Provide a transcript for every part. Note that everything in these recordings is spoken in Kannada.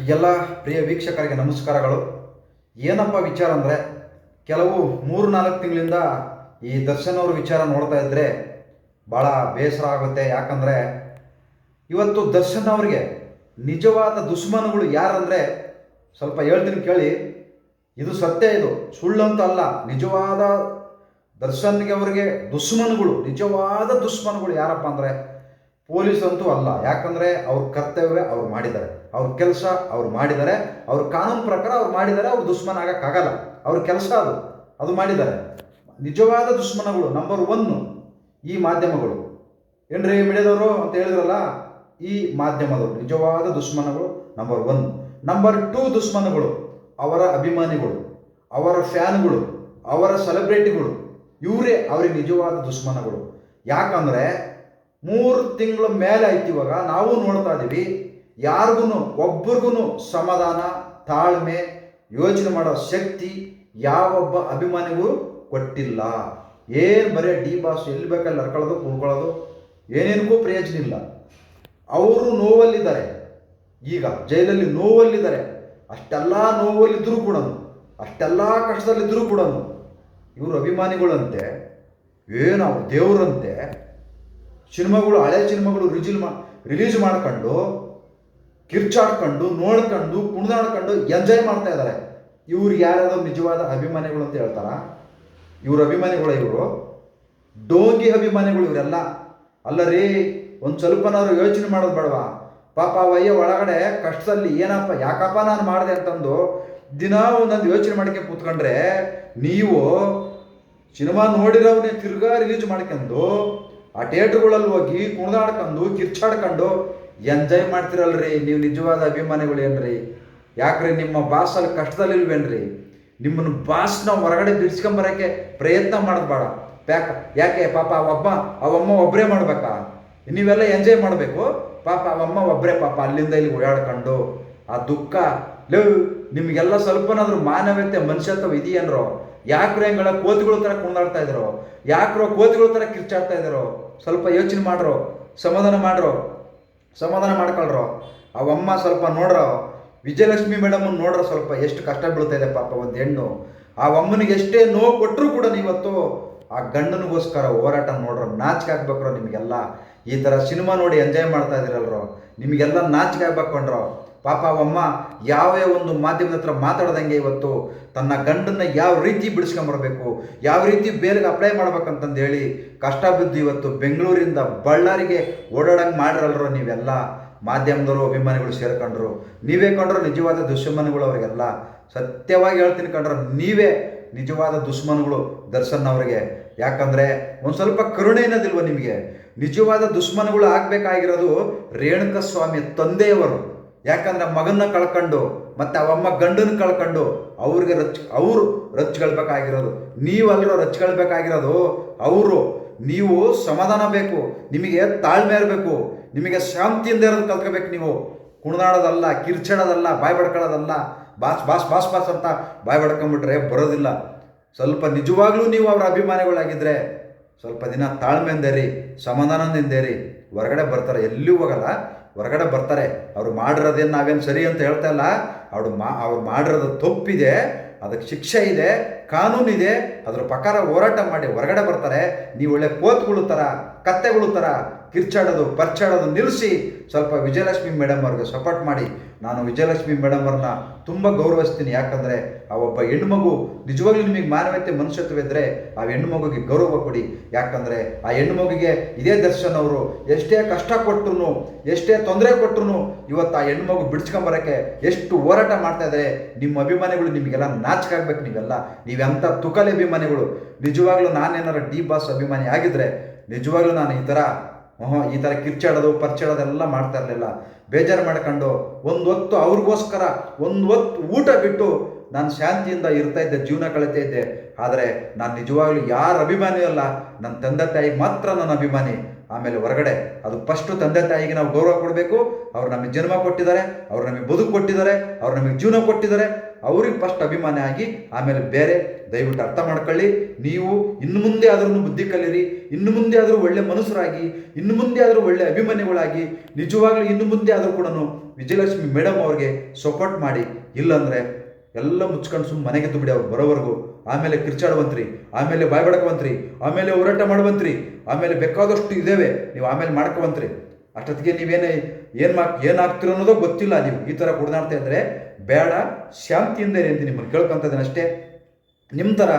ಎಲ್ಲ ಪ್ರಿಯ ವೀಕ್ಷಕರಿಗೆ ನಮಸ್ಕಾರಗಳು. ಏನಪ್ಪ ವಿಚಾರ ಅಂದರೆ, ಕೆಲವು ಮೂರು ನಾಲ್ಕು ತಿಂಗಳಿಂದ ಈ ದರ್ಶನ್ ಅವ್ರ ವಿಚಾರ ನೋಡ್ತಾ ಇದ್ದರೆ ಭಾಳ ಬೇಸರ ಆಗುತ್ತೆ. ಯಾಕಂದರೆ, ಇವತ್ತು ದರ್ಶನ್ ಅವರಿಗೆ ನಿಜವಾದ ದುಶ್ಮನಗಳು ಯಾರಂದರೆ, ಸ್ವಲ್ಪ ಹೇಳ್ತೀನಿ ಕೇಳಿ. ಇದು ಸತ್ಯ ಇದು. ಸುಳ್ಳಂತ ಅಲ್ಲ. ನಿಜವಾದ ದರ್ಶನ್ಗೆ ಅವರಿಗೆ ದುಶ್ಮನ್ಗಳು, ನಿಜವಾದ ದುಶ್ಮನ್ಗಳು ಯಾರಪ್ಪ ಅಂದರೆ ಪೊಲೀಸ್ ಅಂತೂ ಅಲ್ಲ. ಯಾಕಂದರೆ ಅವ್ರ ಕರ್ತವ್ಯ ಅವ್ರು ಮಾಡಿದ್ದಾರೆ. ಅವ್ರ ಕೆಲಸ ಅವ್ರು ಮಾಡಿದ್ದಾರೆ. ಅವ್ರ ಕಾನೂನು ಪ್ರಕಾರ ಅವ್ರು ಮಾಡಿದ್ದಾರೆ. ಅವ್ರು ದುಶ್ಮನ ಆಗಕ್ಕಾಗಲ್ಲ. ಅವ್ರ ಕೆಲಸ ಅದು. ಅದು ಮಾಡಿದ್ದಾರೆ. ನಿಜವಾದ ದುಶ್ಮನಗಳು ನಂಬರ್ ಒನ್ ಈ ಮಾಧ್ಯಮಗಳು. ಏನ್ರಿ ಮೀಡಿಯಾದವರು ಅಂತ ಹೇಳಿದ್ರಲ್ಲ? ಈ ಮಾಧ್ಯಮದವರು. ನಿಜವಾದ ದುಶ್ಮನಗಳು ನಂಬರ್ ಒನ್ ನಂಬರ್ ಟೂ ದುಶ್ಮನಗಳು ಅವರ ಅಭಿಮಾನಿಗಳು, ಅವರ ಫ್ಯಾನ್ಗಳು, ಅವರ ಸೆಲೆಬ್ರಿಟಿಗಳು ಇವರೇ ಅವರಿಗೆ ನಿಜವಾದ ದುಶ್ಮನಗಳು. ಯಾಕಂದರೆ ಮೂರು ತಿಂಗಳ ಮೇಲೆ ಆಯ್ತು ಇವಾಗ. ನಾವು ನೋಡ್ತಾ ಇದ್ದೀವಿ ಯಾರಿಗೂ ಒಬ್ರಿಗೂ ಸಮಾಧಾನ, ತಾಳ್ಮೆ, ಯೋಚನೆ ಮಾಡೋ ಶಕ್ತಿ ಯಾವೊಬ್ಬ ಅಭಿಮಾನಿಗೂ ಕೊಟ್ಟಿಲ್ಲ. ಏನು ಬರೀ ಡಿ ಬಾಸ್ ಎಲ್ಲಿ ಬೇಕಲ್ಲಿ ಹರ್ಕೊಳ್ಳೋದು ಕೂತ್ಕೊಳ್ಳೋದು, ಏನೇನಕ್ಕೂ ಪ್ರಯೋಜನ ಇಲ್ಲ. ಅವರು ನೋವಲ್ಲಿದ್ದಾರೆ. ಈಗ ಜೈಲಲ್ಲಿ ನೋವಲ್ಲಿದ್ದಾರೆ. ಅಷ್ಟೆಲ್ಲ ನೋವಲ್ಲಿದ್ದರೂ ಕೂಡ, ಅಷ್ಟೆಲ್ಲ ಕಷ್ಟದಲ್ಲಿದ್ದರೂ ಕೂಡ, ಇವರು ಅಭಿಮಾನಿಗಳಂತೆ, ಏನು ದೇವರಂತೆ ಸಿನಿಮಾಗಳು ಹಳೆ ಸಿನಿಮಾಗಳು ರಿಜಿಲ್ ಮಾ ರಿಲೀಸ್ ಮಾಡ್ಕೊಂಡು, ಕಿರ್ಚಾಡ್ಕೊಂಡು, ನೋಡ್ಕೊಂಡು, ಕುಣಿದಾಡ್ಕೊಂಡು ಎಂಜಾಯ್ ಮಾಡ್ತಾ ಇದ್ದಾರೆ ಇವ್ರು ಯಾರಾದ್ರೂ ನಿಜವಾದ ಅಭಿಮಾನಿಗಳು ಅಂತ ಹೇಳ್ತಾರ? ಇವ್ರ ಅಭಿಮಾನಿಗಳು ಇವರು. ಡೋಂಗಿ ಅಭಿಮಾನಿಗಳು ಇವರೆಲ್ಲ. ಅಲ್ಲ ರೀ ಒಂದು ಸ್ವಲ್ಪನಾದ್ರು ಯೋಚನೆ ಮಾಡೋದು ಬೇಡವಾ? ಪಾಪ ವಯ್ಯ ಒಳಗಡೆ ಕಷ್ಟದಲ್ಲಿ, ಏನಪ್ಪ, ಯಾಕಪ್ಪ ನಾನು ಮಾಡಿದೆ? ಅಂತಂದು ದಿನ ಒಂದೊಂದು ಯೋಚನೆ ಮಾಡ್ಕೆ ಕೂತ್ಕೊಂಡ್ರೆ, ನೀವು ಸಿನಿಮಾ ನೋಡಿರೋವನ್ನೇ ತಿರ್ಗಾ ರಿಲೀಸ್ ಮಾಡ್ಕೊಂಡು ಆ ಥಿಯೇಟ್ರ್ಗಳಲ್ಲಿ ಹೋಗಿ ಕುಣಿದಾಡ್ಕೊಂಡು, ಕಿರ್ಚಾಡ್ಕೊಂಡು, ಎಂಜಾಯ್ ಮಾಡ್ತಿರಲ್ರಿ, ನೀವು ನಿಜವಾದ ಅಭಿಮಾನಿಗಳು ಏನ್ರಿ? ಯಾಕ್ರಿ ನಿಮ್ಮ ಬಾಸಲ್ಲಿ ಕಷ್ಟದಲ್ಲಿಲ್ವೇನ್ರಿ? ನಿಮ್ಮನ್ನು ಬಾಸ್ನ ಹೊರಗಡೆ ಬಿಡ್ಸ್ಕೊಂಬರಕ್ಕೆ ಪ್ರಯತ್ನ ಮಾಡೋದು ಬೇಡ. ಯಾಕ ಯಾಕೆ? ಪಾಪ ಅವಮ್ಮ ಅವಮ್ಮ ಒಬ್ಬರೇ ಮಾಡ್ಬೇಕಾ? ನೀವೆಲ್ಲ ಎಂಜಾಯ್ ಮಾಡಬೇಕು. ಪಾಪ ಅವಮ್ಮ ಒಬ್ಬರೇ ಪಾಪ ಅಲ್ಲಿಂದ ಇಲ್ಲಿ ಓಡಾಡ್ಕೊಂಡು, ಆ ದುಃಖ, ಲೇ, ನಿಮಗೆಲ್ಲ ಸ್ವಲ್ಪನಾದ್ರೂ ಮಾನವೀಯತೆ, ಮನುಷ್ಯತ್ವ ಇದೆಯೇನ್ರೋ? ಯಾಕ್ರೋ ಹೆಂಗಳ ಕೋತಿಗಳ ಥರ ಕುಣಿದಾಡ್ತಾ ಇದ್ರು? ಯಾಕ್ರೋ ಕೋತಿಗಳ ಥರ ಕಿರ್ಚಾಡ್ತಾ ಇದ್ರು? ಸ್ವಲ್ಪ ಯೋಚನೆ ಮಾಡ್ರೋ, ಸಮಾಧಾನ ಮಾಡ್ರೋ, ಸಮಾಧಾನ ಮಾಡ್ಕೊಳ್ರು. ಅವಮ್ಮ ಸ್ವಲ್ಪ ನೋಡ್ರೋ, ವಿಜಯಲಕ್ಷ್ಮಿ ಮೇಡಮನ್ನು ನೋಡ್ರ ಸ್ವಲ್ಪ ಎಷ್ಟು ಕಷ್ಟ ಬೀಳ್ತಾ ಇದೆ ಪಾಪ ಒಂದು ಹೆಣ್ಣು. ಆ ಅಮ್ಮನಿಗೆ ಎಷ್ಟೇ ನೋವು ಕೊಟ್ಟರು ಕೂಡ ನೀವತ್ತು ಆ ಗಂಡನಿಗೋಸ್ಕರ ಹೋರಾಟ ನೋಡ್ರ, ನಾಚಿಕೆ ಹಾಕ್ಬೇಕ್ರೋ ನಿಮಗೆಲ್ಲ. ಈ ಥರ ಸಿನಿಮಾ ನೋಡಿ ಎಂಜಾಯ್ ಮಾಡ್ತಾ ಇದ್ದೀರಲ್ರೋ ನಿಮಗೆಲ್ಲ ನಾಚಿಕೆ ಆಗ್ಬೇಕೊಂಡ್ರೋ ಪಾಪ ಅವಮ್ಮ ಯಾವೇ ಒಂದು ಮಾಧ್ಯಮದ ಹತ್ರ ಮಾತಾಡ್ದಂಗೆ ಇವತ್ತು ತನ್ನ ಗಂಡನ್ನ ಯಾವ ರೀತಿ ಬಿಡಿಸ್ಕೊಂಬರ್ಬೇಕು, ಯಾವ ರೀತಿ ಬೇರೆಗೆ ಅಪ್ಲೈ ಮಾಡ್ಬೇಕಂತಂದು ಹೇಳಿ ಕಷ್ಟ ಬಿದ್ದು ಇವತ್ತು ಬೆಂಗಳೂರಿಂದ ಬಳ್ಳಾರಿಗೆ ಓಡಾಡಂಗೆ ಮಾಡಿರಲ್ರೋ ನೀವೆಲ್ಲ? ಮಾಧ್ಯಮದವರು, ಅಭಿಮಾನಿಗಳು ಸೇರ್ಕೊಂಡ್ರು. ನೀವೇ ಕಂಡ್ರು ನಿಜವಾದ ದುಶ್ಮನಗಳು ಅವರಿಗೆಲ್ಲ. ಸತ್ಯವಾಗಿ ಹೇಳ್ತೀನಿ ಕಂಡ್ರು ನೀವೇ ನಿಜವಾದ ದುಶ್ಮನಗಳು ದರ್ಶನ್ ಅವರಿಗೆ. ಯಾಕಂದರೆ ಒಂದು ಸ್ವಲ್ಪ ಕರುಣೆ ಅನ್ನೋದಿಲ್ವ ನಿಮಗೆ? ನಿಜವಾದ ದುಶ್ಮನಗಳು ಆಗಬೇಕಾಗಿರೋದು ರೇಣುಕ ಸ್ವಾಮಿ ತಂದೆಯವರು. ಯಾಕಂದ್ರೆ ಮಗನ್ನ ಕಳ್ಕೊಂಡು ಮತ್ತೆ ಅವಮ್ಮ ಗಂಡನ ಕಳ್ಕೊಂಡು ಅವ್ರಿಗೆ ರಚ್, ಅವರು ರಚ್ಕೊಳ್ಬೇಕಾಗಿರೋದು ನೀವಲ್ಲರೂ ರಚ್ಕೊಳ್ಬೇಕಾಗಿರೋದು ಅವರು, ನೀವು ಸಮಾಧಾನ ಬೇಕು, ನಿಮಗೆ ತಾಳ್ಮೆ ಇರಬೇಕು, ನಿಮಗೆ ಶಾಂತಿಯಿಂದ ಇರೋದು ಕಲ್ತ್ಕೋಬೇಕು ನೀವು. ಕುಣಿದಾಡೋದಲ್ಲ, ಕಿರ್ಚಾಡೋದಲ್ಲ, ಬಾಯ್ ಬಡ್ಕೊಳ್ಳೋದಲ್ಲ, ಬಾಸ್ ಬಾಸ್ ಬಾಸ್ ಬಾಸ್ ಅಂತ ಬಾಯಿ ಬಡ್ಕೊಂಬಿಟ್ರೆ ಬರೋದಿಲ್ಲ. ಸ್ವಲ್ಪ ನಿಜವಾಗ್ಲೂ ನೀವು ಅವರ ಅಭಿಮಾನಿಗಳಾಗಿದ್ದರೆ ಸ್ವಲ್ಪ ದಿನ ತಾಳ್ಮೆಯಿಂದೇರಿ ಸಮಾಧಾನದಿಂದೇರಿ ಹೊರಗಡೆ ಬರ್ತಾರೆ ಎಲ್ಲಿಯೂ ಹೋಗಲ್ಲ. ಹೊರಗಡೆ ಬರ್ತಾರೆ. ಅವರು ಮಾಡಿರೋದೇನು ನಾವೇನು ಸರಿ ಅಂತ ಹೇಳ್ತಾ ಇಲ್ಲ. ಅವ್ರು ಮಾ ಅವ್ರು ಮಾಡಿರೋದು ತಪ್ಪಿದೆ. ಅದಕ್ಕೆ ಶಿಕ್ಷೆ ಇದೆ ಕಾನೂನಿದೆ ಅದರ ಪ್ರಕಾರ ಹೋರಾಟ ಮಾಡಿ ಹೊರಗಡೆ ಬರ್ತಾರೆ. ನೀವು ಒಳ್ಳೆ ಕೋತ್ಗಳು ಥರ ಕತ್ತೆಗಳು ಥರ ಕಿರ್ಚಾಡೋದು ಪರ್ಚಾಡೋದು ನಿಲ್ಲಿಸಿ ಸ್ವಲ್ಪ ವಿಜಯಲಕ್ಷ್ಮಿ ಮೇಡಮ್ ಅವ್ರಿಗೆ ಸಪೋರ್ಟ್ ಮಾಡಿ. ನಾನು ವಿಜಯಲಕ್ಷ್ಮಿ ಮೇಡಮ್ ಅವ್ರನ್ನ ತುಂಬ ಗೌರವಿಸ್ತೀನಿ. ಯಾಕಂದರೆ ಆ ಒಬ್ಬ ಹೆಣ್ಮಗು ನಿಜವಾಗ್ಲೂ ನಿಮಗೆ ಮಾನವೀಯತೆ, ಮನುಷ್ಯತ್ವ ಇದ್ದರೆ ಆ ಹೆಣ್ಣು ಮಗುಗೆ ಗೌರವ ಕೊಡಿ. ಯಾಕಂದರೆ ಆ ಹೆಣ್ಣು ಮಗುಗೆ ಇದೇ ದರ್ಶನ್ ಅವರು ಎಷ್ಟೇ ಕಷ್ಟ ಕೊಟ್ಟರು ಎಷ್ಟೇ ತೊಂದರೆ ಕೊಟ್ಟರು ಇವತ್ತು ಆ ಹೆಣ್ಣು ಮಗು ಬಿಡ್ಸ್ಕೊಂಬರಕ್ಕೆ ಎಷ್ಟು ಹೋರಾಟ ಮಾಡ್ತಾ ಇದ್ದಾರೆ ನಿಮ್ಮ ಅಭಿಮಾನಿಗಳು ನಿಮಗೆಲ್ಲ ನಾಚಿಕಾಗ್ಬೇಕು ನೀವೆಲ್ಲ. ನೀವೆಂಥ ತುಕಲೆ ಅಭಿಮಾನಿಗಳು. ನಿಜವಾಗ್ಲೂ ನಾನೇನಾರ ಡಿ ಬಾಸ್ ಅಭಿಮಾನಿ ಆಗಿದ್ರೆ, ನಿಜವಾಗ್ಲೂ ನಾನು ಈ ಥರ, ಓಹೋ, ಈ ಥರ ಕಿರ್ಚಾಡೋದು ಪರ್ಚಾಡೋದೆಲ್ಲ ಮಾಡ್ತಾ ಇರಲಿಲ್ಲ. ಬೇಜಾರು ಮಾಡ್ಕೊಂಡು ಒಂದು ಹೊತ್ತು ಅವ್ರಿಗೋಸ್ಕರ, ಒಂದು ಹೊತ್ತು ಊಟ ಬಿಟ್ಟು ನಾನು ಶಾಂತಿಯಿಂದ ಇರ್ತಾ ಇದ್ದೆ, ಜೀವನ ಕಳೀತಾ ಇದ್ದೆ. ಆದರೆ ನಾನು ನಿಜವಾಗ್ಲೂ ಯಾರ ಅಭಿಮಾನಿ ಅಲ್ಲ ನನ್ನ ತಂದೆ ತಾಯಿ ಮಾತ್ರ ನನ್ನ ಅಭಿಮಾನಿ. ಆಮೇಲೆ ಹೊರಗಡೆ ಅದು ಫಸ್ಟು ತಂದೆ ತಾಯಿಗೆ ನಾವು ಗೌರವ ಕೊಡಬೇಕು. ಅವ್ರು ನಮಗೆ ಜನ್ಮ ಕೊಟ್ಟಿದ್ದಾರೆ, ಅವ್ರು ನಮಗೆ ಬದುಕು ಕೊಟ್ಟಿದ್ದಾರೆ, ಅವ್ರು ನಮಗೆ ಜೀವನ ಕೊಟ್ಟಿದ್ದಾರೆ. ಅವ್ರಿಗೆ ಫಸ್ಟ್ ಅಭಿಮಾನಿ ಆಗಿ ಆಮೇಲೆ ಬೇರೆ ದಯವಿಟ್ಟು ಅರ್ಥ ಮಾಡ್ಕೊಳ್ಳಿ. ನೀವು ಇನ್ನು ಮುಂದೆ ಆದ್ರೂ ಬುದ್ಧಿ ಕಲೀರಿ. ಇನ್ನು ಮುಂದೆ ಆದರೂ ಒಳ್ಳೆ ಮನುಷ್ಯರಾಗಿ, ಇನ್ನು ಮುಂದೆ ಆದರೂ ಒಳ್ಳೆ ಅಭಿಮಾನಿಗಳಾಗಿ, ನಿಜವಾಗ್ಲೂ ಇನ್ನು ಮುಂದೆ ಆದರೂ ಕೂಡ ವಿಜಯಲಕ್ಷ್ಮಿ ಮೇಡಮ್ ಅವ್ರಿಗೆ ಸಪೋರ್ಟ್ ಮಾಡಿ. ಇಲ್ಲಾಂದ್ರೆ ಎಲ್ಲ ಮುಚ್ಕೊಂಡು ಸುಮ್ಮನೆ ಮನೆಗೆ ಬಿಡಿ ಅವ್ರು ಬರೋವರೆಗೂ. ಆಮೇಲೆ ಕಿರ್ಚಾಡುವಂತ್ರಿ, ಆಮೇಲೆ ಬಾಯ್ ಬಡಕವಂತ್ರಿ ಆಮೇಲೆ ಹೋರಾಟ ಮಾಡುವಂತ್ರಿ, ಆಮೇಲೆ ಬೇಕಾದಷ್ಟು ಇದ್ದೇವೆ ನೀವು ಆಮೇಲೆ ಮಾಡ್ಕೊವಂತ್ರಿ. ಅಷ್ಟೊತ್ತಿಗೆ ನೀವೇನು ಏನು ಮಾ, ಏನಾಗ್ತಿರೋ ಅನ್ನೋದೋ ಗೊತ್ತಿಲ್ಲ ನೀವು. ಈ ಥರ ಕುಡ್ದಾಡ್ತಾ ಇದ್ರೆ ಬೇಡ, ಶಾಂತಿಯಿಂದ ಇರಿ ಅಂತ ನಿಮ್ಮನ್ನು ಕೇಳ್ಕೊಂತದೇನೆ ಅಷ್ಟೇ ನಿಮ್ಮ ಥರ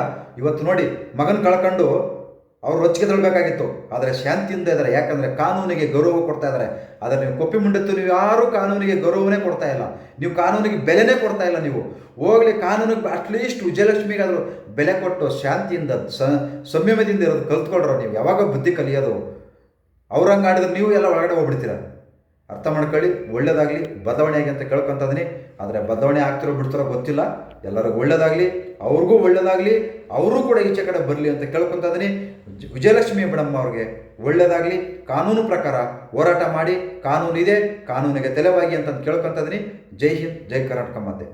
ಇವತ್ತು ನೋಡಿ, ಮಗನ ಕಳ್ಕೊಂಡು ಅವ್ರು ರೊಚ್ಚಿಗೆ ತರಬೇಕಾಗಿತ್ತು ಆದರೆ ಶಾಂತಿಯಿಂದ ಇದ್ದಾರೆ. ಯಾಕಂದರೆ ಕಾನೂನಿಗೆ ಗೌರವ ಕೊಡ್ತಾ ಇದ್ದಾರೆ. ಆದರೆ ನೀವು ಕೊಪ್ಪಿ ಮುಂಡಿತು ನೀವು ಯಾರೂ ಕಾನೂನಿಗೆ ಗೌರವನೇ ಕೊಡ್ತಾ ಇಲ್ಲ. ನೀವು ಕಾನೂನಿಗೆ ಬೆಲೆನೇ ಕೊಡ್ತಾ ಇಲ್ಲ ನೀವು. ಹೋಗಲಿ, ಕಾನೂನಿಗೆ ಅಟ್ಲೀಸ್ಟ್ ವಿಜಯಲಕ್ಷ್ಮಿಗಾದರೂ ಬೆಲೆ ಕೊಟ್ಟು ಶಾಂತಿಯಿಂದ ಸಂಯಮದಿಂದ ಇರೋದು ಕಲ್ತ್ಕೊಳ್ರೋ ನೀವು. ಯಾವಾಗ ಬುದ್ಧಿ ಕಲಿಯೋದು? ಅವ್ರಂಗೆ ಆಡಿದ್ರೆ ನೀವು ಎಲ್ಲ ಒಳಗಡೆ ಹೋಗ್ಬಿಡ್ತೀರ. ಅರ್ಥ ಮಾಡ್ಕೊಳ್ಳಿ. ಒಳ್ಳೇದಾಗಲಿ. ಬದಲಾವಣೆ ಆಗಿ ಅಂತ ಇದ್ದೀನಿ ಆದರೆ ಬದಲಾವಣೆ ಆಗ್ತಿರೋ ಬಿಡ್ತಿರೋ ಗೊತ್ತಿಲ್ಲ. ಎಲ್ಲರಿಗೂ ಒಳ್ಳೇದಾಗಲಿ. ಅವ್ರಿಗೂ ಒಳ್ಳೇದಾಗಲಿ, ಅವರು ಕೂಡ ಈಚೆ ಕಡೆ ಬರಲಿ ಅಂತ ಕೇಳ್ಕೊತಾ ಇದ್ದೀನಿ. ವಿಜಯಲಕ್ಷ್ಮಿ ಮೇಡಮ್ ಅವ್ರಿಗೆ ಒಳ್ಳೇದಾಗಲಿ, ಕಾನೂನು ಪ್ರಕಾರ ಹೋರಾಟ ಮಾಡಿ ಕಾನೂನು ಇದೆ ಕಾನೂನಿಗೆ ಅಂತಂದು ಅಂತ ಇದ್ದೀನಿ. ಜೈ ಹಿಂದ್, ಜೈ ಕರ್ನಾಟಕ ಮಾತೆ.